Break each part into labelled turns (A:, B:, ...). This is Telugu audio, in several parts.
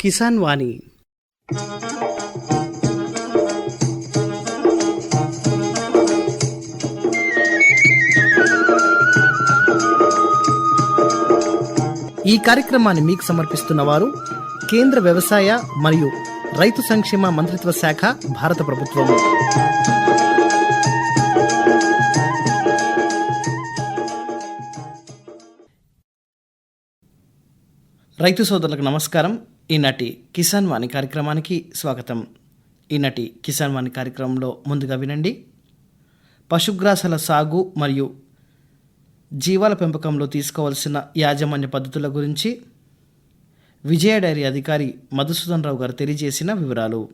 A: కిసాన్ వాణి. ఈ కార్యక్రమాన్ని మీకు సమర్పిస్తున్న వారు కేంద్ర వ్యవసాయ మరియు రైతు సంక్షేమ మంత్రిత్వ శాఖ భారత ప్రభుత్వం. రైతు సోదరులకు నమస్కారం. ఈనాటి కిసాన్ వాణి కార్యక్రమానికి స్వాగతం. ఈనాటి కిసాన్ వాణి కార్యక్రమంలో ముందుగా వినండి. పశుగ్రాసాల సాగు మరియు జీవాల పెంపకంలో తీసుకోవాల్సిన యాజమాన్య పద్ధతుల గురించి విజయ డైరీ అధికారి మధుసూదన్ రావు గారు తెలియజేసిన వివరాలు.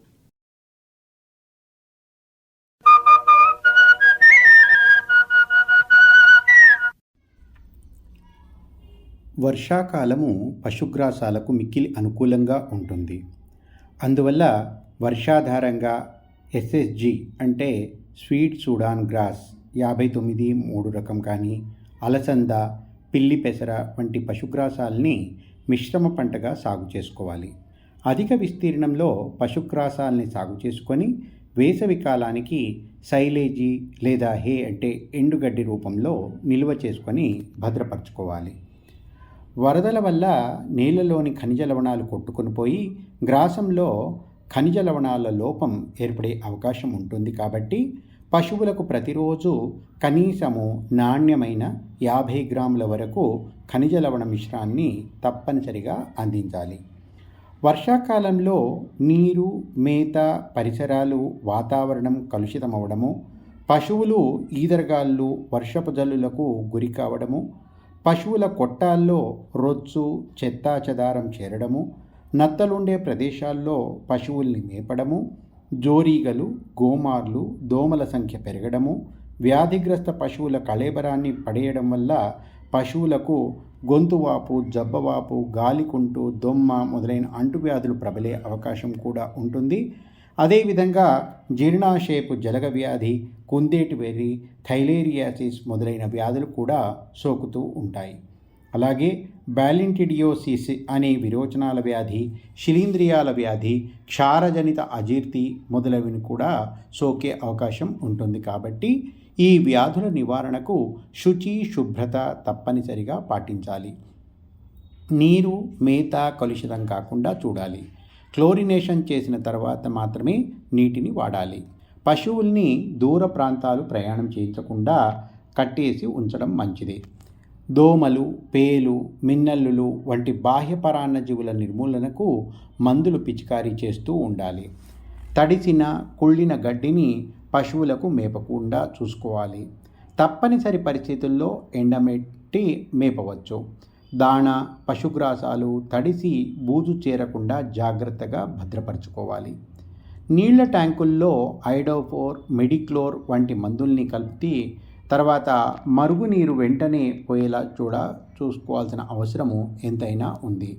B: వర్షాకాలము పశుగ్రాసాలకు మిక్కిలి అనుకూలంగా ఉంటుంది. అందువల్ల వర్షాధారంగా ఎస్ఎస్జి అంటే స్వీట్ సూడాన్ గ్రాస్ యాభై తొమ్మిది మూడు రకం కానీ అలసంద పిల్లి పెసర వంటి పశుగ్రాసాల్ని మిశ్రమ పంటగా సాగు చేసుకోవాలి. అధిక విస్తీర్ణంలో పశుగ్రాసాల్ని సాగు చేసుకొని వేసవి కాలానికి సైలేజీ లేదా హే అంటే ఎండుగడ్డి రూపంలో నిల్వ చేసుకొని భద్రపరచుకోవాలి. వరదల వల్ల నీళ్ళలోని ఖనిజ లవణాలు కొట్టుకుని పోయి గ్రాసంలో ఖనిజ లవణాల లోపం ఏర్పడే అవకాశం ఉంటుంది కాబట్టి పశువులకు ప్రతిరోజు కనీసము నాణ్యమైన యాభై గ్రాముల వరకు ఖనిజ లవణ మిశ్రాన్ని తప్పనిసరిగా అందించాలి. వర్షాకాలంలో నీరు మేత పరిసరాలు వాతావరణం కలుషితమవడము పశువులు ఈదరగాళ్ళు వర్షపు జల్లులకు గురి కావడము పశువుల కొట్టాల్లో రొచ్చు చెత్తా చెదారం చేరడము నత్తలుండే ప్రదేశాల్లో పశువుల్ని మేపడము జోరీగలు గోమార్లు దోమల సంఖ్య పెరగడము వ్యాధిగ్రస్త పశువుల కళేబరాన్ని పడేయడం వల్ల పశువులకు గొంతువాపు జబ్బవాపు గాలికుంటు దొమ్మ మొదలైన అంటువ్యాధులు ప్రబలే అవకాశం కూడా ఉంటుంది. అదేవిధంగా జీర్ణాశయపు జలగ వ్యాధి కుందేటి వెర్రి థైలేరియాసిస్ మొదలైన వ్యాధులు కూడా సోకుతూ ఉంటాయి. అలాగే బ్యాలింటిడియోసిస్ అనే విరోచనాల వ్యాధి శిలీంద్రియాల వ్యాధి క్షారజనిత అజీర్తి మొదలైనవి కూడా సోకే అవకాశం ఉంటుంది కాబట్టి ఈ వ్యాధుల నివారణకు శుచి శుభ్రత తప్పనిసరిగా పాటించాలి. నీరు మేత కలుషితం కాకుండా చూడాలి. క్లోరినేషన్ చేసిన తర్వాత మాత్రమే నీటిని వాడాలి. పశువుల్ని దూర ప్రాంతాలు ప్రయాణం చేయించకుండా కట్టేసి ఉంచడం మంచిది. దోమలు పేలు మిన్నల్లులు వంటి బాహ్య పరాన్నజీవుల నిర్మూలనకు మందులు పిచికారీ చేస్తూ ఉండాలి. తడిసిన కుళ్ళిన గడ్డిని పశువులకు మేపకుండా చూసుకోవాలి. తప్పనిసరి పరిస్థితుల్లో ఎండమెట్టి మేపవచ్చు. దాణ పశుగ్రాసాలు తడిసి బూజు చేరకుండా జాగ్రత్తగా భద్రపరచుకోవాలి. నీళ్ళ ట్యాంకుల్లో ఐడోఫోర్ మెడిక్లోర్ వంటి మందుల్ని కలిపి తర్వాత మరుగునీరు వెంటనే పోయేలా చూడ చూసుకోవాల్సిన అవసరము ఎంతైనా ఉంది.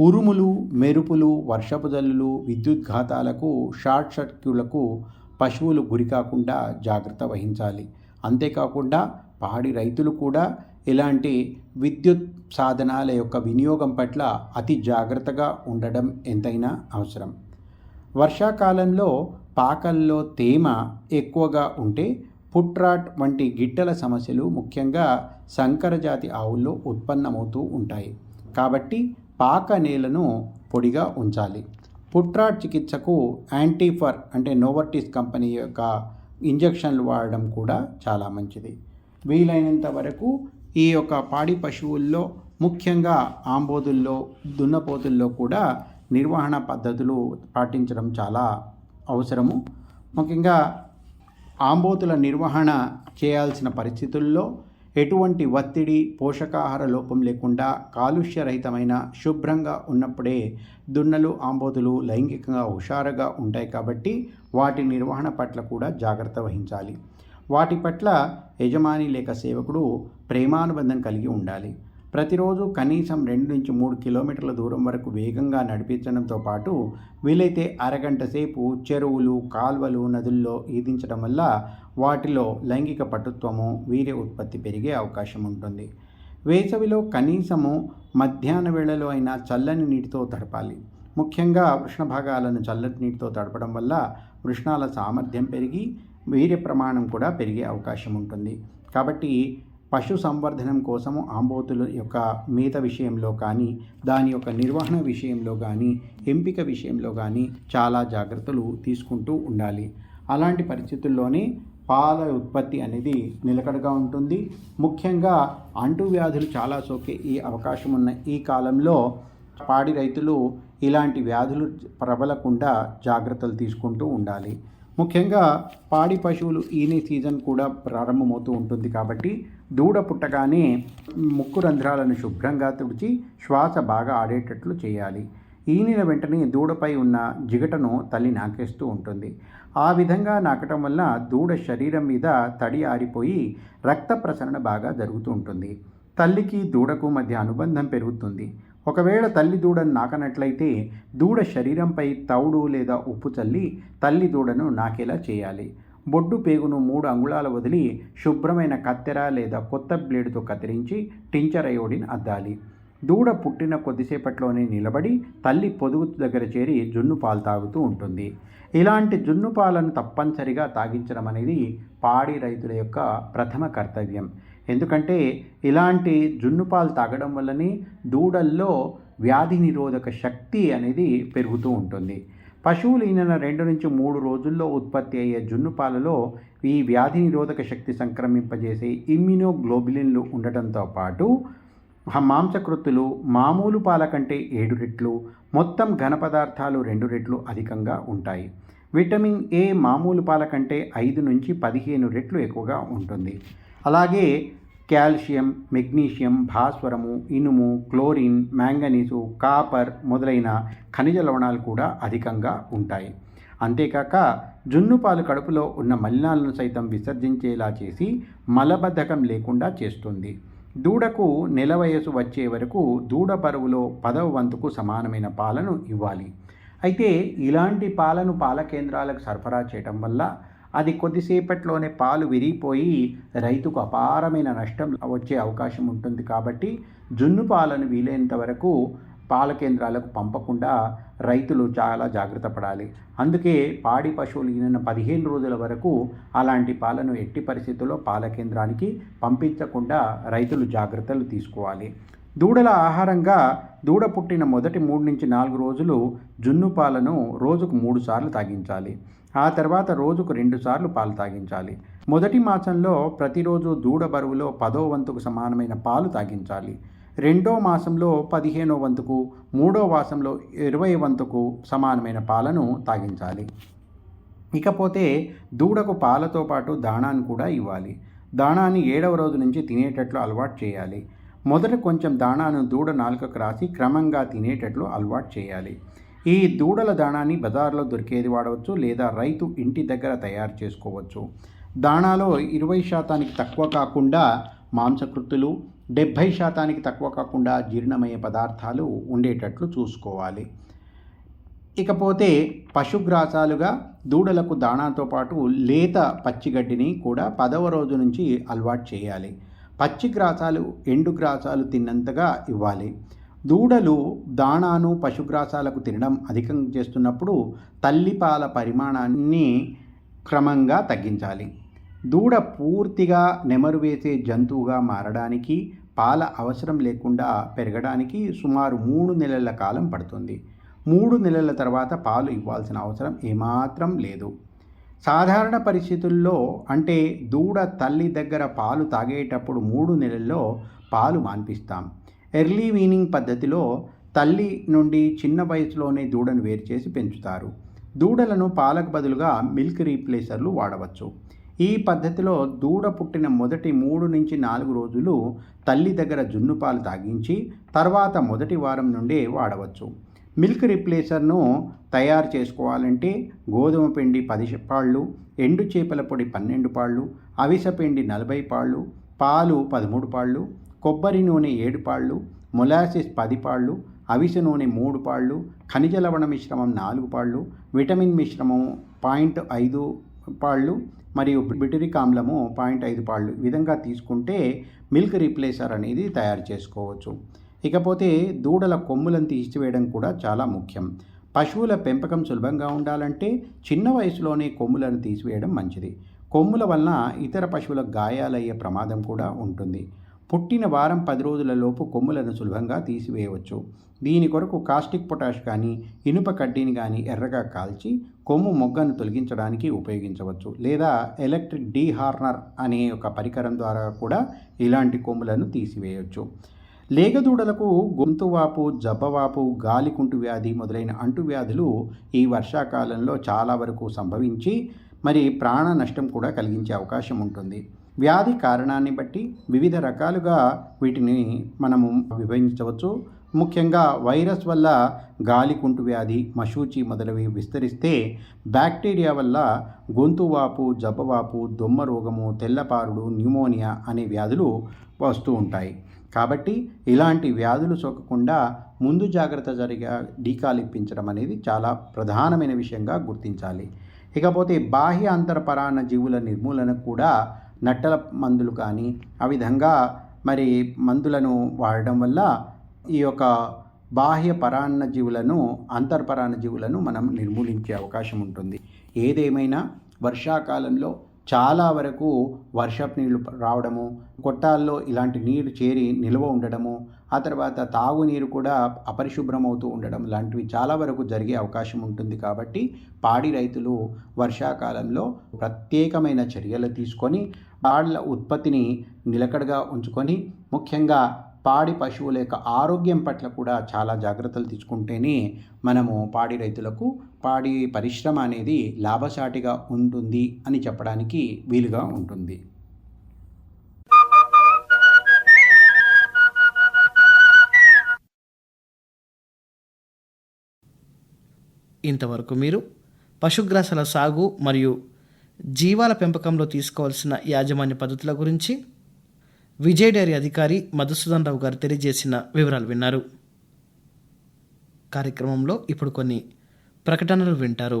B: ఉరుములు మెరుపులు వర్షపు జల్లులు విద్యుద్ఘాతాలకు షార్ట్ సర్క్యూలకు పశువులు గురికాకుండా జాగ్రత్త వహించాలి. అంతేకాకుండా పాడి రైతులు కూడా ఇలాంటి విద్యుత్ సాధనాల యొక్క వినియోగం పట్ల అతి జాగ్రత్తగా ఉండడం ఎంతైనా అవసరం. వర్షాకాలంలో పాకల్లో తేమ ఎక్కువగా ఉంటే పుట్రాట్ వంటి గిట్టల సమస్యలు ముఖ్యంగా సంకరజాతి ఆవుల్లో ఉత్పన్నమవుతూ ఉంటాయి. కాబట్టి పాక నేలను పొడిగా ఉంచాలి. పుట్రాట్ చికిత్సకు యాంటీఫర్ అంటే నోవర్టిస్ కంపెనీ యొక్క ఇంజెక్షన్లు వాడడం కూడా చాలా మంచిది. వీలైనంత వరకు ఈ యొక్క పాడి పశువుల్లో ముఖ్యంగా ఆంబోదుల్లో దున్నపోతుల్లో కూడా నిర్వహణ పద్ధతులు పాటించడం చాలా అవసరము. ముఖ్యంగా ఆంబోతుల నిర్వహణ చేయాల్సిన పరిస్థితుల్లో ఎటువంటి ఒత్తిడి పోషకాహార లోపం లేకుండా కాలుష్యరహితమైన శుభ్రంగా ఉన్నప్పుడే దున్నలు ఆంబోతులు లైంగికంగా హుషారుగా ఉంటాయి కాబట్టి వాటి నిర్వహణ పట్ల కూడా జాగ్రత్త వహించాలి. వాటి పట్ల యజమాని లేక సేవకుడు ప్రేమానుబంధం కలిగి ఉండాలి. ప్రతిరోజు కనీసం రెండు నుంచి మూడు కిలోమీటర్ల దూరం వరకు వేగంగా నడిపించడంతో పాటు వీలైతే అరగంట సేపు చెరువులు కాల్వలు నదుల్లో ఈదించడం వల్ల వాటిలో లైంగిక పటుత్వము వీర్య ఉత్పత్తి పెరిగే అవకాశం ఉంటుంది. వేసవిలో కనీసము మధ్యాహ్న వేళలో అయినా చల్లని నీటితో తడపాలి. ముఖ్యంగా వృష్ణ భాగాలను చల్లటి నీటితో తడపడం వల్ల వృష్ణాల సామర్థ్యం పెరిగి వీర్య ప్రమాణం కూడా పెరిగే అవకాశం ఉంటుంది. కాబట్టి పశు సంవర్ధనం కోసము ఆంబోతుల యొక్క మేత విషయంలో కానీ దాని యొక్క నిర్వహణ విషయంలో కానీ ఎంపిక విషయంలో కానీ చాలా జాగ్రత్తలు తీసుకుంటూ ఉండాలి. అలాంటి పరిస్థితుల్లోనే పాల ఉత్పత్తి అనేది నిలకడగా ఉంటుంది. ముఖ్యంగా అంటువ్యాధులు చాలా సోకే ఈ అవకాశం ఉన్న ఈ కాలంలో పాడి రైతులు ఇలాంటి వ్యాధులు ప్రబలకుండా జాగ్రత్తలు తీసుకుంటూ ఉండాలి. ముఖ్యంగా పాడి పశువులు ఈనే సీజన్ కూడా ప్రారంభమవుతూ ఉంటుంది కాబట్టి దూడ పుట్టగానే ముక్కు రంధ్రాలను శుభ్రంగా తుడిచి శ్వాస బాగా ఆడేటట్లు చేయాలి. ఈనిన వెంటనే దూడపై ఉన్న జిగటను తల్లి నాకేస్తూ ఉంటుంది. ఆ విధంగా నాకటం వల్ల దూడ శరీరం మీద తడి ఆరిపోయి రక్త ప్రసరణ బాగా జరుగుతూ ఉంటుంది. తల్లికి దూడకు మధ్య అనుబంధం పెరుగుతుంది. ఒకవేళ తల్లి దూడను నాకనట్లయితే దూడ శరీరంపై తౌడు లేదా ఉప్పు చల్లి తల్లి దూడను నాకేలా చేయాలి? బొడ్డు పేగును మూడు అంగుళాల వదిలి శుభ్రమైన కత్తెర లేదా కొత్త బ్లేడుతో కత్తిరించి టించర్ అయోడిన్ అద్దాలి. దూడ పుట్టిన కొద్దిసేపట్లోనే నిలబడి తల్లి పొదుగు దగ్గర చేరి జున్ను పాలు తాగుతూ ఉంటుంది. ఇలాంటి జున్ను పాలను తప్పనిసరిగా తాగించడం అనేది పాడి రైతుల యొక్క ప్రథమ కర్తవ్యం. ఎందుకంటే ఇలాంటి జున్ను పాలు తాగడం వల్లనే దూడల్లో వ్యాధి నిరోధక శక్తి అనేది పెరుగుతూ ఉంటుంది. పశువులు ఈయన రెండు నుంచి మూడు రోజుల్లో ఉత్పత్తి అయ్యే జున్ను పాలలో ఈ వ్యాధి నిరోధక శక్తి సంక్రమింపజేసే ఇమ్యునోగ్లోబిలిన్లు ఉండటంతో పాటు మాంసకృత్తులు మామూలు పాల కంటే ఏడు రెట్లు మొత్తం ఘన పదార్థాలు రెండు రెట్లు అధికంగా ఉంటాయి. విటమిన్ ఏ మామూలు పాల కంటే ఐదు నుంచి పదిహేను రెట్లు ఎక్కువగా ఉంటుంది. అలాగే కాల్షియం మెగ్నీషియం భాస్వరము ఇనుము క్లోరిన్ మ్యాంగనీసు కాపర్ మొదలైన ఖనిజ లవణాలు కూడా అధికంగా ఉంటాయి. అంతేకాక జున్ను పాలు కడుపులో ఉన్న మలినాలను సైతం విసర్జించేలా చేసి మలబద్ధకం లేకుండా చేస్తుంది. దూడకు నెల వయసు వచ్చే వరకు దూడ బరువులో పదవ వంతుకు సమానమైన పాలను ఇవ్వాలి. అయితే ఇలాంటి పాలను పాల కేంద్రాలకు సరఫరా చేయటం వల్ల అది కొద్దిసేపట్లోనే పాలు విరిగిపోయి రైతుకు అపారమైన నష్టం వచ్చే అవకాశం ఉంటుంది కాబట్టి జున్ను పాలను వీలైనంత వరకు పాల కేంద్రాలకు పంపకుండా రైతులు చాలా జాగ్రత్త పడాలి. అందుకే పాడి పశువులు ఈయన పదిహేను రోజుల వరకు అలాంటి పాలను ఎట్టి పరిస్థితుల్లో పాల కేంద్రానికి పంపించకుండా రైతులు జాగ్రత్తలు తీసుకోవాలి. దూడల ఆహారంగా దూడ పుట్టిన మొదటి మూడు నుంచి నాలుగు రోజులు జున్ను పాలను రోజుకు మూడు సార్లు తాగించాలి. ఆ తర్వాత రోజుకు రెండు సార్లు పాలు తాగించాలి. మొదటి మాసంలో ప్రతిరోజు దూడ బరువులో పదో వంతుకు సమానమైన పాలు తాగించాలి. రెండో మాసంలో పదిహేనో వంతుకు మూడో మాసంలో ఇరవై వంతుకు సమానమైన పాలను తాగించాలి. ఇకపోతే దూడకు పాలతో పాటు దాణాన్ని కూడా ఇవ్వాలి. దాణాన్ని ఏడవ రోజు నుంచి తినేటట్లు అలవాటు చేయాలి. మొదట కొంచెం దాణాను దూడ నాలుకకు రాసి క్రమంగా తినేటట్లు అలవాటు చేయాలి. ఈ దూడల దాణాన్ని బజార్లో దొరికేది వాడవచ్చు లేదా రైతు ఇంటి దగ్గర తయారు చేసుకోవచ్చు. దాణాలో ఇరవై శాతానికి తక్కువ కాకుండా మాంసకృత్తులు డెబ్భై శాతానికి తక్కువ కాకుండా జీర్ణమయ్యే పదార్థాలు ఉండేటట్లు చూసుకోవాలి. ఇకపోతే పశుగ్రాసాలుగా దూడలకు దాణాతో పాటు లేత పచ్చిగడ్డిని కూడా పదవ రోజు నుంచి అలవాటు చేయాలి. పచ్చి గ్రాసాలు ఎండు గ్రాసాలు తిన్నంతగా ఇవ్వాలి. దూడలు దాణాను పశుగ్రాసాలకు తినడం అధికం చేస్తున్నప్పుడు తల్లిపాల పరిమాణాన్ని క్రమంగా తగ్గించాలి. దూడ పూర్తిగా నెమరు వేసే జంతువుగా మారడానికి పాల అవసరం లేకుండా పెరగడానికి సుమారు మూడు నెలల కాలం పడుతుంది. మూడు నెలల తర్వాత పాలు ఇవ్వాల్సిన అవసరం ఏమాత్రం లేదు. సాధారణ పరిస్థితుల్లో అంటే దూడ తల్లి దగ్గర పాలు తాగేటప్పుడు మూడు నెలల్లో పాలు మాన్పిస్తాం. ఎర్లీ వీనింగ్ పద్ధతిలో తల్లి నుండి చిన్న వయసులోనే దూడను వేరు చేసి పెంచుతారు. దూడలను పాలకు బదులుగా మిల్క్ రీప్లేసర్లు వాడవచ్చు. ఈ పద్ధతిలో దూడ పుట్టిన మొదటి మూడు నుంచి నాలుగు రోజులు తల్లి దగ్గర జున్ను పాలు తాగించి తర్వాత మొదటి వారం నుండే వాడవచ్చు. మిల్క్ రిప్లేసర్ను తయారు చేసుకోవాలంటే గోధుమ పిండి పది పాళ్ళు ఎండు చేపల పొడి పన్నెండు పాళ్ళు అవిస పిండి నలభై పాళ్ళు పాలు పదమూడు పాళ్ళు కొబ్బరి నూనె ఏడు పాళ్ళు మొలాసిస్ పది పాళ్ళు అవిసె నూనె మూడు పాళ్ళు ఖనిజ లవణ మిశ్రమం నాలుగు పాళ్ళు విటమిన్ మిశ్రమం పాయింట్ ఐదు పాళ్ళు మరియు బిటరిక్ ఆమ్లము పాయింట్ ఐదు పాళ్ళు. విధంగా తీసుకుంటే మిల్క్ రీప్లేసర్ అనేది తయారు చేసుకోవచ్చు. ఇకపోతే దూడల కొమ్ములను తీసివేయడం కూడా చాలా ముఖ్యం. పశువుల పెంపకం సులభంగా ఉండాలంటే చిన్న వయసులోనే కొమ్ములను తీసివేయడం మంచిది. కొమ్ముల వలన ఇతర పశువుల గాయాలయ్యే ప్రమాదం కూడా ఉంటుంది. పుట్టిన వారం పది రోజుల లోపు కొమ్ములను సులభంగా తీసివేయవచ్చు. దీని కొరకు కాస్టిక్ పొటాష్ కానీ ఇనుప కడ్డీని కానీ ఎర్రగా కాల్చి కొమ్ము మొగ్గను తొలగించడానికి ఉపయోగించవచ్చు. లేదా ఎలక్ట్రిక్ డీహార్నర్ అనే ఒక పరికరం ద్వారా కూడా ఇలాంటి కొమ్ములను తీసివేయవచ్చు. లేగదూడలకు గొంతువాపు జబ్బవాపు గాలికుంటు వ్యాధి మొదలైన అంటువ్యాధులు ఈ వర్షాకాలంలో చాలా వరకు సంభవించి మరి ప్రాణ నష్టం కూడా కలిగించే అవకాశం ఉంటుంది. వ్యాధి కారణాన్ని బట్టి వివిధ రకాలుగా వీటిని మనము విభజించవచ్చు. ముఖ్యంగా వైరస్ వల్ల గాలికుంటు వ్యాధి మశూచి మొదలవి విస్తరిస్తే బ్యాక్టీరియా వల్ల గొంతువాపు జబ్బవాపు దొమ్మ రోగము తెల్లపారుడు న్యూమోనియా అనే వ్యాధులు వస్తూ ఉంటాయి. కాబట్టి ఇలాంటి వ్యాధులు సోకకుండా ముందు జాగ్రత్త జరిగా టీకాలు ఇప్పించడం అనేది చాలా ప్రధానమైన విషయంగా గుర్తించాలి. ఇకపోతే బాహ్య అంతరపరాన్న జీవుల నిర్మూలన కూడా నట్టల మందులు కానీ ఆ విధంగా మరి మందులను వాడడం వల్ల ఈ యొక్క బాహ్య పరాన్న జీవులను అంతర్పరాన్న జీవులను మనం నిర్మూలించే అవకాశం ఉంటుంది. ఏదేమైనా వర్షాకాలంలో చాలా వరకు వర్షపు నీళ్ళు రావడము గొట్టాల్లో ఇలాంటి నీరు చేరి నిల్వ ఉండడము ఆ తర్వాత తాగునీరు కూడా అపరిశుభ్రమవుతూ ఉండడం లాంటివి చాలా వరకు జరిగే అవకాశం ఉంటుంది కాబట్టి పాడి రైతులు వర్షాకాలంలో ప్రత్యేకమైన చర్యలు తీసుకొని పాళ్ళ ఉత్పత్తిని నిలకడగా ఉంచుకొని ముఖ్యంగా పాడి పశువుల యొక్క ఆరోగ్యం పట్ల కూడా చాలా జాగ్రత్తలు తీసుకుంటేనే మనము పాడి రైతులకు పాడి పరిశ్రమ అనేది లాభసాటిగా ఉంటుంది అని చెప్పడానికి వీలుగా ఉంటుంది.
A: ఇంతవరకు మీరు పశుగ్రాసాల సాగు మరియు జీవాల పెంపకంలో తీసుకోవాల్సిన యాజమాన్య పద్ధతుల గురించి విజయ్ డైరీ అధికారి మధుసూదన్ రావు గారు తెలియజేసిన వివరాలు విన్నారు. కార్యక్రమంలో ఇప్పుడు కొన్ని ప్రకటనలు వింటారు.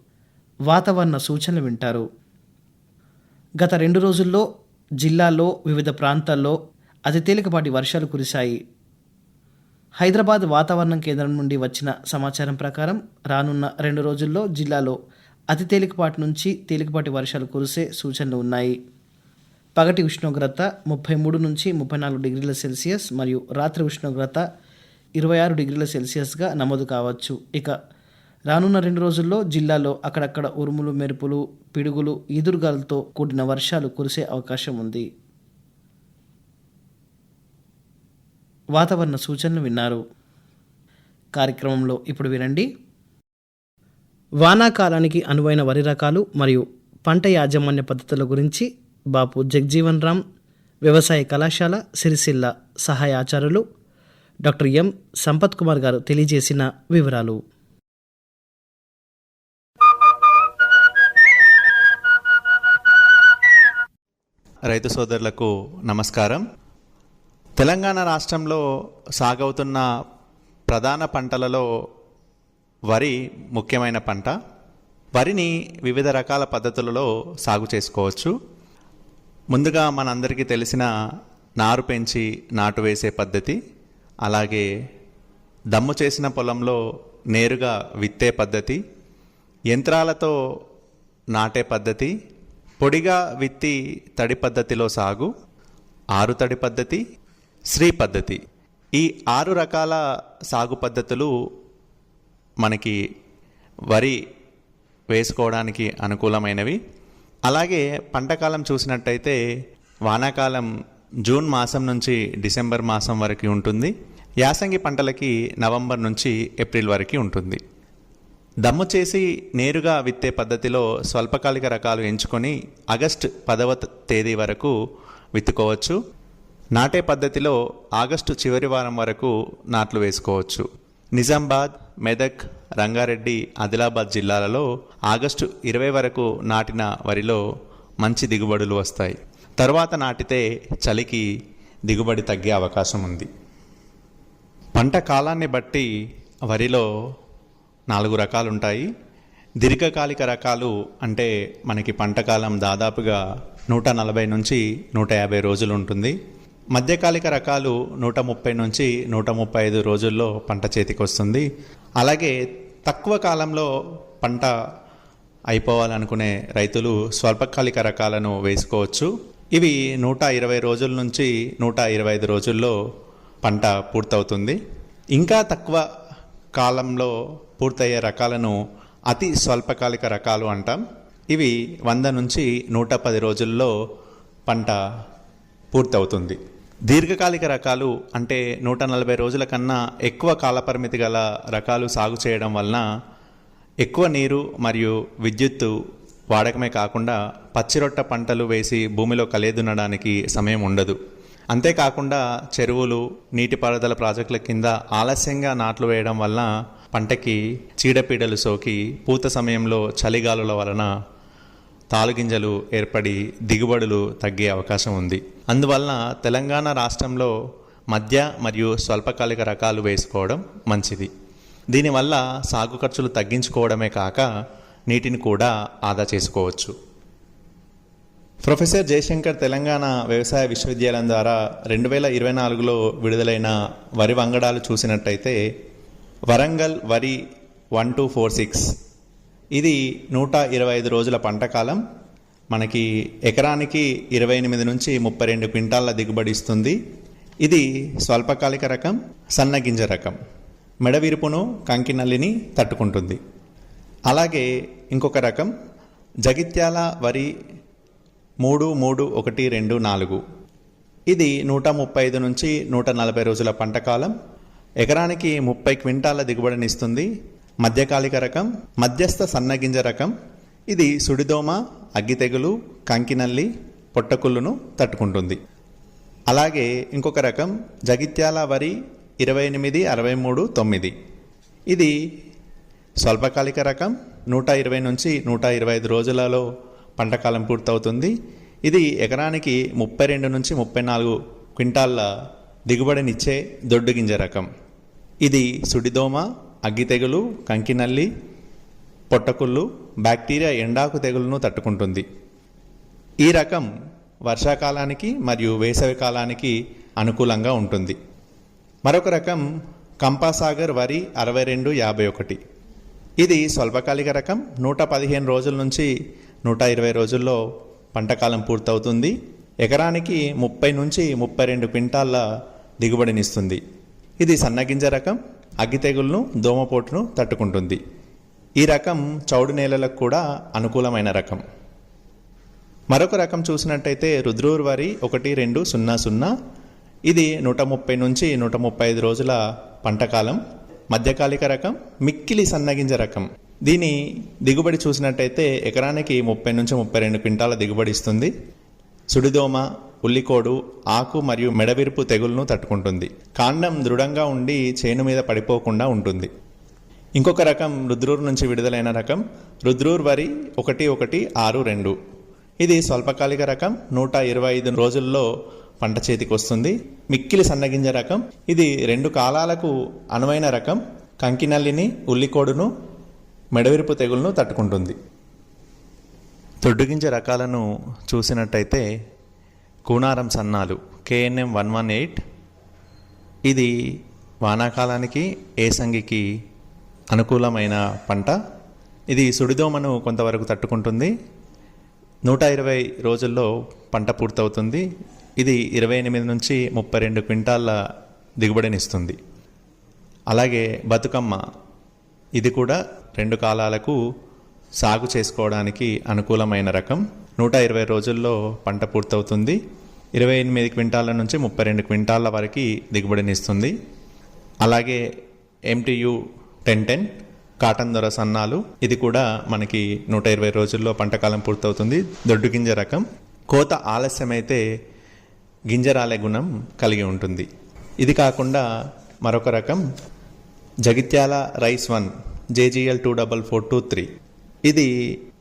A: వాతావరణ సూచనలు వింటారు. గత రెండు రోజుల్లో జిల్లాలో వివిధ ప్రాంతాల్లో అతి తేలికపాటి వర్షాలు కురిశాయి. హైదరాబాద్ వాతావరణం కేంద్రం నుండి వచ్చిన సమాచారం ప్రకారం రానున్న రెండు రోజుల్లో జిల్లాలో అతి తేలికపాటి నుంచి తేలికపాటి వర్షాలు కురిసే సూచనలు ఉన్నాయి. పగటి ఉష్ణోగ్రత ముప్పై మూడు నుంచి ముప్పై నాలుగు డిగ్రీల సెల్సియస్ మరియు రాత్రి ఉష్ణోగ్రత ఇరవై ఆరు డిగ్రీల సెల్సియస్గా నమోదు కావచ్చు. ఇక రానున్న రెండు రోజుల్లో జిల్లాలో అక్కడక్కడ ఉరుములు మెరుపులు పిడుగులు ఈదురుగాలతో కూడిన వర్షాలు కురిసే అవకాశం ఉంది. వాతావరణ సూచనలు విన్నారు. కార్యక్రమంలో ఇప్పుడు వినండి. వానాకాలానికి అనువైన వరి రకాలు మరియు పంట యాజమాన్య పద్ధతుల గురించి బాపు జగ్జీవన్ రామ్ వ్యవసాయ కళాశాల సిరిసిల్ల సహాయ ఆచార్యులు డాక్టర్ ఎం సంపత్ కుమార్ గారు తెలియజేసిన వివరాలు.
C: రైతు సోదరులకు నమస్కారం. తెలంగాణ రాష్ట్రంలో సాగవుతున్న ప్రధాన పంటలలో వరి ముఖ్యమైన పంట. వరిని వివిధ రకాల పద్ధతులలో సాగు చేసుకోవచ్చు. ముందుగా మనందరికీ తెలిసిన నారు పెంచి నాటు వేసే పద్ధతి అలాగే దమ్ము చేసిన పొలంలో నేరుగా విత్తే పద్ధతి యంత్రాలతో నాటే పద్ధతి పొడిగా విత్తి తడి పద్ధతిలో సాగు ఆరు తడి పద్ధతి శ్రీ పద్ధతి. ఈ ఆరు రకాల సాగు పద్ధతులు మనకి వరి వేసుకోవడానికి అనుకూలమైనవి. అలాగే పంటకాలం చూసినట్టయితే వానాకాలం జూన్ మాసం నుంచి డిసెంబర్ మాసం వరకు ఉంటుంది. యాసంగి పంటలకి నవంబర్ నుంచి ఏప్రిల్ వరకు ఉంటుంది. దమ్ము చేసి నేరుగా విత్తే పద్ధతిలో స్వల్పకాలిక రకాలు ఎంచుకొని ఆగస్ట్ పదవ తేదీ వరకు విత్తుకోవచ్చు. నాటే పద్ధతిలో ఆగస్టు చివరి వారం వరకు నాట్లు వేసుకోవచ్చు. నిజామాబాద్ మెదక్ రంగారెడ్డి ఆదిలాబాద్ జిల్లాలలో ఆగస్టు ఇరవై వరకు నాటిన వరిలో మంచి దిగుబడులు వస్తాయి. తర్వాత నాటితే చలికి దిగుబడి తగ్గే అవకాశం ఉంది. పంట కాలాన్ని బట్టి వరిలో నాలుగు రకాలు ఉంటాయి దీర్ఘకాలిక రకాలు అంటే మనకి పంట కాలం దాదాపుగా నూట నలభై నుంచి నూట యాభై రోజులు ఉంటుంది. మధ్యకాలిక రకాలు నూట ముప్పై నుంచి నూట ముప్పై ఐదు రోజుల్లో పంట చేతికి వస్తుంది అలాగే తక్కువ కాలంలో పంట అయిపోవాలనుకునే రైతులు స్వల్పకాలిక రకాలను వేసుకోవచ్చు. ఇవి నూట ఇరవై రోజుల నుంచి నూట ఇరవై ఐదు రోజుల్లో పంట పూర్తవుతుంది. ఇంకా తక్కువ కాలంలో పూర్తయ్యే రకాలను అతి స్వల్పకాలిక రకాలు అంటాం. ఇవి వంద నుంచి నూట పది రోజుల్లో పంట పూర్తవుతుంది. దీర్ఘకాలిక రకాలు అంటే నూట నలభై రోజుల కన్నా ఎక్కువ కాలపరిమితి గల రకాలు సాగు చేయడం వలన ఎక్కువ నీరు మరియు విద్యుత్తు వాడకమే కాకుండా పచ్చిరొట్ట పంటలు వేసి భూమిలో కలియదున్నడానికి సమయం ఉండదు. అంతేకాకుండా చెరువులు నీటిపారుదల ప్రాజెక్టుల కింద ఆలస్యంగా నాట్లు వేయడం వలన పంటకి చీడపీడలు సోకి పూత సమయంలో చలిగాలుల వలన తాలుగింజలు ఏర్పడి దిగుబడులు తగ్గే అవకాశం ఉంది. అందువలన తెలంగాణ రాష్ట్రంలో మధ్య మరియు స్వల్పకాలిక రకాలు వేసుకోవడం మంచిది. దీనివల్ల సాగు ఖర్చులు తగ్గించుకోవడమే కాక నీటిని కూడా ఆదా చేసుకోవచ్చు. ప్రొఫెసర్ జయశంకర్ తెలంగాణ వ్యవసాయ విశ్వవిద్యాలయం ద్వారా రెండు వేల ఇరవై నాలుగులో విడుదలైన వరి వంగడాలు చూసినట్టయితే వరంగల్ వరి వన్ టూ ఫోర్ సిక్స్. ఇది నూట ఇరవై ఐదు రోజుల పంటకాలం మనకి ఎకరానికి ఇరవై ఎనిమిది నుంచి ముప్పై రెండు క్వింటాళ్ళ దిగుబడి ఇస్తుంది. ఇది స్వల్పకాలిక రకం సన్నగింజ రకం. మెడవిరుపును కంకినల్లిని తట్టుకుంటుంది. అలాగే ఇంకొక రకం జగిత్యాల వరి మూడు మూడు ఒకటి రెండు నాలుగు. ఇది నూట ముప్పై ఐదు నుంచి నూట నలభై రోజుల పంటకాలం ఎకరానికి ముప్పై క్వింటాల దిగుబడినిస్తుంది. మధ్యకాలిక రకం మధ్యస్థ సన్నగింజ రకం. ఇది సుడిదోమ అగ్గి తెగులు కంకినల్లి పొట్టకుళ్ళును తట్టుకుంటుంది. అలాగే ఇంకొక రకం జగిత్యాల వరి ఇరవై ఎనిమిది అరవై మూడు తొమ్మిది. ఇది స్వల్పకాలిక రకం నూట ఇరవై నుంచి నూట ఇరవై ఐదు రోజులలో పంటకాలం పూర్తవుతుంది. ఇది ఎకరానికి ముప్పై రెండు నుంచి ముప్పై నాలుగు క్వింటాళ్ళ దిగుబడినిచ్చే దొడ్డు గింజ రకం. ఇది సుడిదోమ అగ్గి తెగులు కంకినల్లి పొట్టకుళ్ళు బ్యాక్టీరియా ఎండాకు తెగులను తట్టుకుంటుంది. ఈ రకం వర్షాకాలానికి మరియు వేసవి కాలానికి అనుకూలంగా ఉంటుంది. మరొక రకం కంపాసాగర్ వరి అరవై రెండు యాభై ఒకటి. ఇది స్వల్పకాలిక రకం. నూట పదిహేను రోజుల నుంచి నూట ఇరవై రోజుల్లో పంటకాలం పూర్తవుతుంది. ఎకరానికి ముప్పై నుంచి ముప్పై రెండు క్వింటాళ్ళ దిగుబడినిస్తుంది. ఇది సన్నగింజ రకం అగ్గి తెగులను దోమపోటును తట్టుకుంటుంది. ఈ రకం చౌడు నేలలకు కూడా అనుకూలమైన రకం. మరొక రకం చూసినట్టయితే రుద్రూర్ వరి ఒకటి రెండు సున్నా సున్నా. ఇది నూట ముప్పై నుంచి నూట ముప్పై ఐదు రోజుల పంటకాలం. మధ్యకాలిక రకం మిక్కిలి సన్నగింజ రకం. దీని దిగుబడి చూసినట్టయితే ఎకరానికి ముప్పై నుంచి ముప్పై రెండు క్వింటాల దిగుబడి ఇస్తుంది. సుడిదోమ ఉల్లికోడు ఆకు మరియు మెడవిరుపు తెగులను తట్టుకుంటుంది. కాండం దృఢంగా ఉండి చేను మీద పడిపోకుండా ఉంటుంది. ఇంకొక రకం రుద్రూర్ నుంచి విడుదలైన రకం రుద్రూర్ వరి ఒకటి ఒకటి ఆరు రెండు. ఇది స్వల్పకాలిక రకం నూట ఇరవై ఐదు రోజుల్లో పంట చేతికి వస్తుంది. మిక్కిలి సన్నగింజ రకం ఇది రెండు కాలాలకు అనువైన రకం కంకినల్లిని ఉల్లికోడును మెడవిరుపు తెగులను తట్టుకుంటుంది. తొడ్డుగింజ రకాలను చూసినట్టయితే కూనారం సన్నాలు కేఎన్ఎం వన్ వన్ ఎయిట్. ఇది వానాకాలానికి ఏసంగికి అనుకూలమైన పంట? ఇది సుడిదోమను కొంతవరకు తట్టుకుంటుంది. నూట ఇరవై రోజుల్లో పంట పూర్తవుతుంది. ఇది ఇరవై ఎనిమిది నుంచి ముప్పై రెండు క్వింటాళ్ళ దిగుబడినిస్తుంది. అలాగే బతుకమ్మ ఇది కూడా రెండు కాలాలకు సాగు చేసుకోవడానికి అనుకూలమైన రకం. నూట ఇరవై రోజుల్లో పంట పూర్తవుతుంది. ఇరవై ఎనిమిది క్వింటాల నుంచి ముప్పై రెండు క్వింటాల వరకు దిగుబడినిస్తుంది అలాగే ఎంటీయు టెన్ టెన్ కాటన్ దొర సన్నాలు ఇది కూడా మనకి నూట ఇరవై రోజుల్లో పంటకాలం పూర్తవుతుంది. దొడ్డు గింజ రకం కోత ఆలస్యమైతే గింజరాలే గుణం కలిగి ఉంటుంది. ఇది కాకుండా మరొక రకం Jagtial rice one JGL two double four two three. ఇది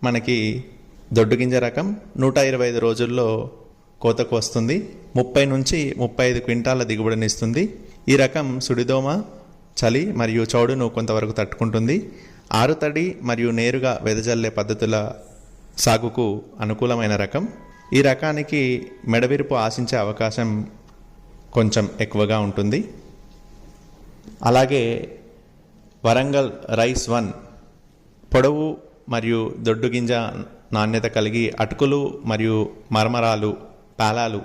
C: మనకి దొడ్డు గింజ రకం నూట ఇరవై ఐదు రోజుల్లో కోతకు వస్తుంది. ముప్పై నుంచి ముప్పై ఐదు క్వింటాల దిగుబడినిస్తుంది ఈ రకం సుడిదోమ చలి మరియు చౌడును కొంతవరకు తట్టుకుంటుంది. ఆరుతడి మరియు నేరుగా వెదజల్లే పద్ధతుల సాగుకు అనుకూలమైన రకం. ఈ రకానికి మెడవిరుపు ఆశించే అవకాశం కొంచెం ఎక్కువగా ఉంటుంది. అలాగే వరంగల్ రైస్ వన్ పొడవు మరియు దొడ్డు గింజ నాణ్యత కలిగి అటుకులు మరియు మరమరాలు పాలాలు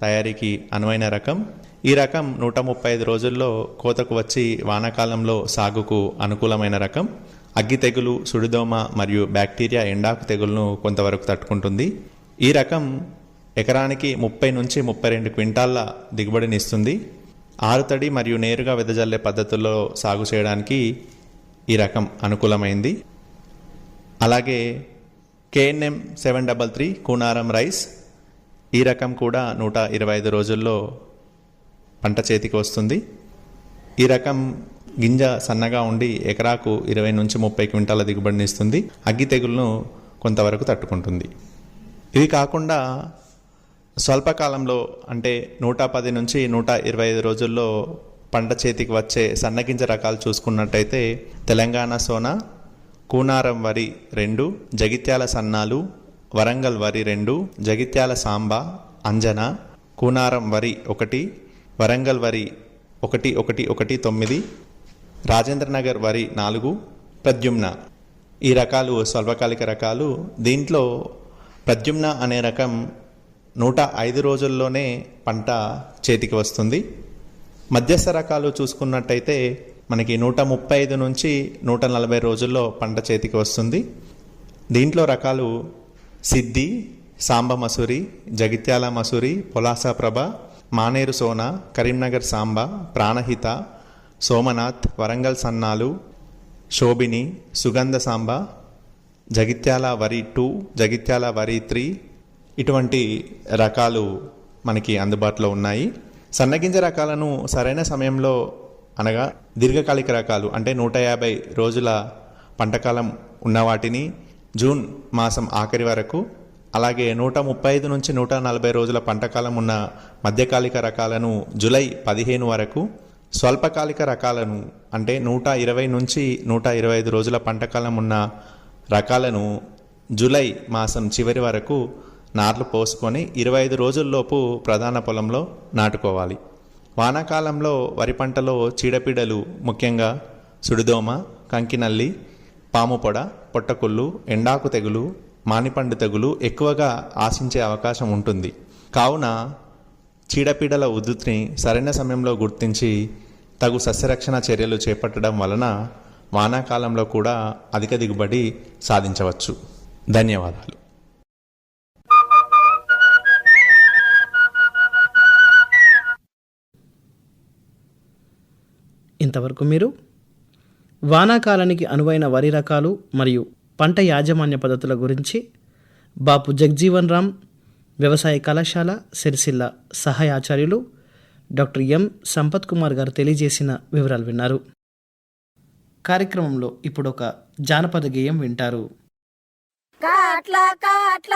C: తయారీకి అనువైన రకం. ఈ రకం నూట ముప్పై ఐదు రోజుల్లో కోతకు వచ్చి వానాకాలంలో సాగుకు అనుకూలమైన రకం. అగ్గి తెగులు సుడిదోమ మరియు బ్యాక్టీరియా ఎండాకు తెగులను కొంతవరకు తట్టుకుంటుంది. ఈ రకం ఎకరానికి ముప్పై నుంచి ముప్పై రెండు క్వింటాళ్ళ దిగుబడిని ఇస్తుంది. ఆరుతడి మరియు నేరుగా వెదజల్లే పద్ధతుల్లో సాగు చేయడానికి ఈ రకం అనుకూలమైంది. అలాగే KNM seven double three Kunaram rice. ఈ రకం కూడా నూట ఇరవై ఐదు రోజుల్లో పంట చేతికి వస్తుంది. ఈ రకం గింజ సన్నగా ఉండి ఎకరాకు ఇరవై నుంచి ముప్పై క్వింటాల దిగుబడిని ఇస్తుంది. అగ్గి తెగులను కొంతవరకు తట్టుకుంటుంది. ఇవి కాకుండా స్వల్పకాలంలో అంటే నూట పది నుంచి నూట ఇరవై ఐదు రోజుల్లో పంట చేతికి వచ్చే సన్నగింజ రకాలు చూసుకున్నట్టయితే తెలంగాణ సోనా కూనారం వరి రెండు జగిత్యాల సన్నాలు వరంగల్ వరి రెండు జగిత్యాల సాంబా అంజన కూనారం వరి ఒకటి వరంగల్ వరి ఒకటి ఒకటి ఒకటి తొమ్మిది రాజేంద్రనగర్ వరి నాలుగు ప్రద్యుమ్న. ఈ రకాలు స్వల్పకాలిక రకాలు. దీంట్లో ప్రద్యుమ్న అనే రకం నూట ఐదు రోజుల్లోనే పంట చేతికి వస్తుంది. మధ్యస్థ రకాలు చూసుకున్నట్టయితే మనకి నూట ముప్పై ఐదు నుంచి నూట నలభై రోజుల్లో పంట చేతికి వస్తుంది. దీంట్లో రకాలు సిద్ధి సాంబ మసూరి జగిత్యాల మసూరి పొలాస ప్రభ మానేరు సోన కరీంనగర్ సాంబ ప్రాణహిత సోమనాథ్ వరంగల్ సన్నాలు శోభిని సుగంధ సాంబ జగిత్యాల వరి టూ జగిత్యాల వరి త్రీ ఇటువంటి రకాలు మనకి అందుబాటులో ఉన్నాయి. సన్నగింజ రకాలను సరైన సమయంలో అనగా దీర్ఘకాలిక రకాలు అంటే నూట యాభై రోజుల పంటకాలం ఉన్న వాటిని జూన్ మాసం ఆఖరి వరకు అలాగే నూట ముప్పై ఐదు నుంచి నూట నలభై రోజుల పంటకాలం ఉన్న మధ్యకాలిక రకాలను జులై పదిహేను వరకు స్వల్పకాలిక రకాలను అంటే నూట ఇరవై నుంచి నూట ఇరవై ఐదు రోజుల పంటకాలం ఉన్న రకాలను జూలై మాసం చివరి వరకు నార్లు పోసుకొని ఇరవై ఐదు రోజుల్లోపు ప్రధాన పొలంలో నాటుకోవాలి. వానాకాలంలో వరి పంటలో చీడపీడలు ముఖ్యంగా సుడిదోమ కంకినల్లి పాము పొడ ఎండాకు తెగులు మానిపండు తెగులు ఎక్కువగా ఆశించే అవకాశం ఉంటుంది. కావున చీడపీడల ఉధృతిని సరైన సమయంలో గుర్తించి తగు సస్యరక్షణ చర్యలు చేపట్టడం వలన వానాకాలంలో కూడా అధిక దిగుబడి సాధించవచ్చు. ధన్యవాదాలు.
A: ఇంతవరకు మీరు? వానాకాలానికి అనువైన వరి రకాలు మరియు పంట యాజమాన్య పద్ధతుల గురించి బాపు జగ్జీవన్ రామ్ వ్యవసాయ కళాశాల సిరిసిల్ల సహాయ ఆచార్యులు డాక్టర్ ఎం సంపత్ కుమార్ గారు తెలియజేసిన వివరాలు విన్నారు. కార్యక్రమంలో ఇప్పుడు ఒక జానపద గేయం వింటారు.
D: కాట్ల కాట్ల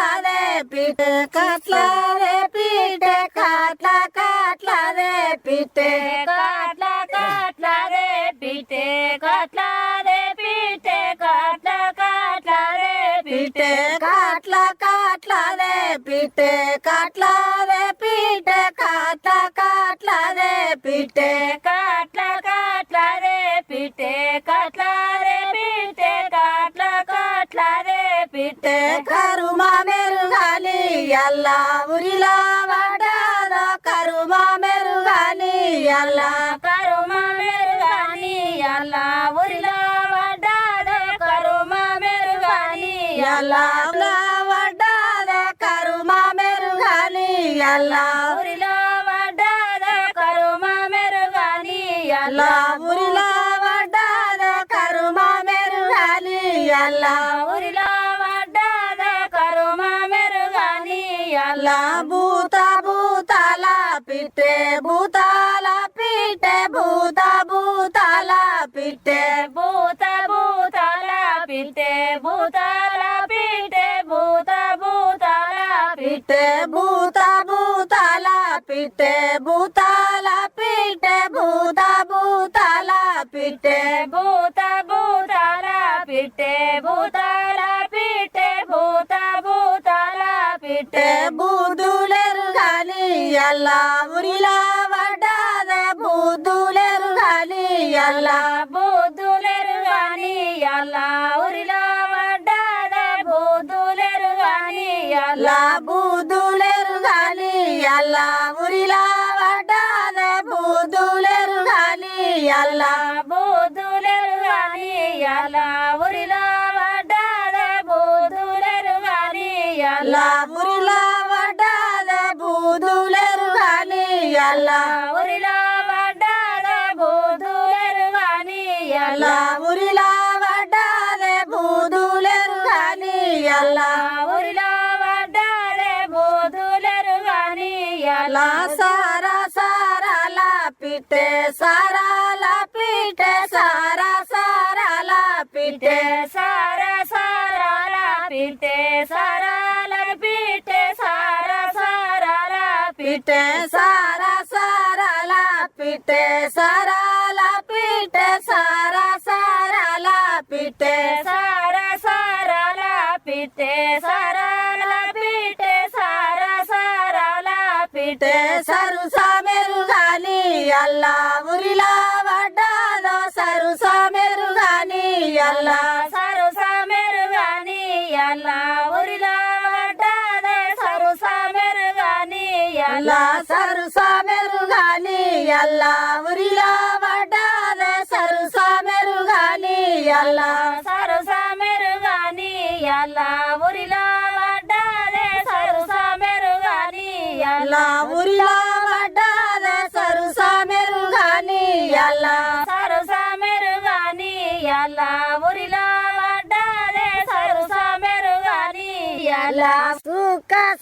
D: కాట్ల కాట్లదే పిటే కాట్లదే పిటే కాట్ల కాట్లదే పిటే కాట్ల కాట్లదే పిటే కాట్లదే పిటే కాట్ల కాట్లదే పిటే కాట్ల కాట్లదే పిటే కాట్లదే పిటే కాట్ల కాట్లదే పిటే కరుమా మెరుగాలి అల్లా ఉరిలా వడాదో కరుమా మెరుగాలి అల్లా కరుమా అలా ఊరిలో ఉరిలా కరుమ మెరుగాని అలా అల్లా కరుమ మెరుగాని అలా ఊరిలో ఉరిలా కరుమ మెరుగాని అలా ఊరిలో ఉరిలా కరుమ మెరుగాని అలా ఊరిలో ఉరిలా కరుమ మెరుగాని అలా భూత భూతాల పిట్టే భూత పిట్టే భూత భూతాల పిట్టే భూతాల పిట్టే భూత భూతాల పిట్టే భూత భూతాల పిట్టే భూతాల పిట్టే భూత భూతాల పిట్టే భూత భూతాల పిట్టే భూతాల పిట్టే భూత భూతాల పిట్టే బూదులేరు అల్లా ఉరిలా గాలి అల్లా బూదులేరు గాని అల్లా ఉరిలా వడ్డాదే బోధులేరు గాని అల్లా బూదులేరు గాని అల్లా ఉరిలా వడ్డాదే బూదులేరు గాని అల్లా బోధులేరు గాని అల్లా ఉరిలా సారా సారాల పిట్టే సారాల పిట్టే సారా సారాల పిట్టే సారా సారాల పిట్టే సారాల పిట్టే సారా సారాల పిట్టే సారా సారాల పిట్టే సారాల పిట్టే సారా సారాల పిట్టే సామెరు గాని అల్లా ఉరిలా వడ్డాదో సామెరు గాని అల్లా అల్లా ఉరిలా వడ్డాదో సరుసా మెరుగాని అల్లా.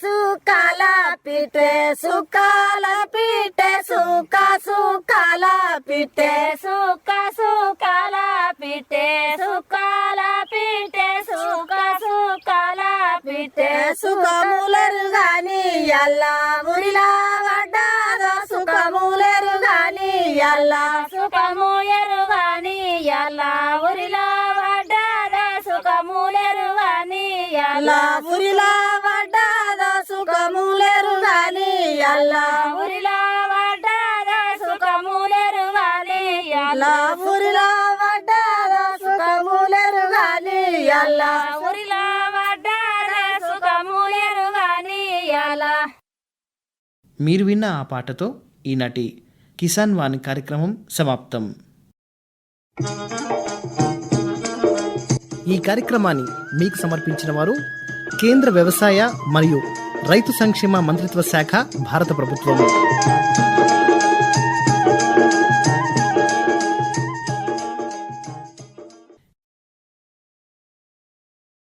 D: సుఖాల పిటే సుఖాల పిటే సుఖ సుఖాల పిటే సుఖ సుఖాల పిటే సుఖాల పిటే సుఖ సుఖాల పిటే సుఖములరు గాని అల్లా ఉరిలా వడ్డాదో సుఖములరు గాని అల్లా
A: మీరు విన్న ఆ పాటతో ఈనాటి కిసాన్ వాణి కార్యక్రమం సమాప్తం. ఈ కార్యక్రమాన్ని మీకు సమర్పించిన వారు కేంద్ర వ్యవసాయ మరియు రైతు సంక్షేమ మంత్రిత్వ శాఖ భారత ప్రభుత్వం.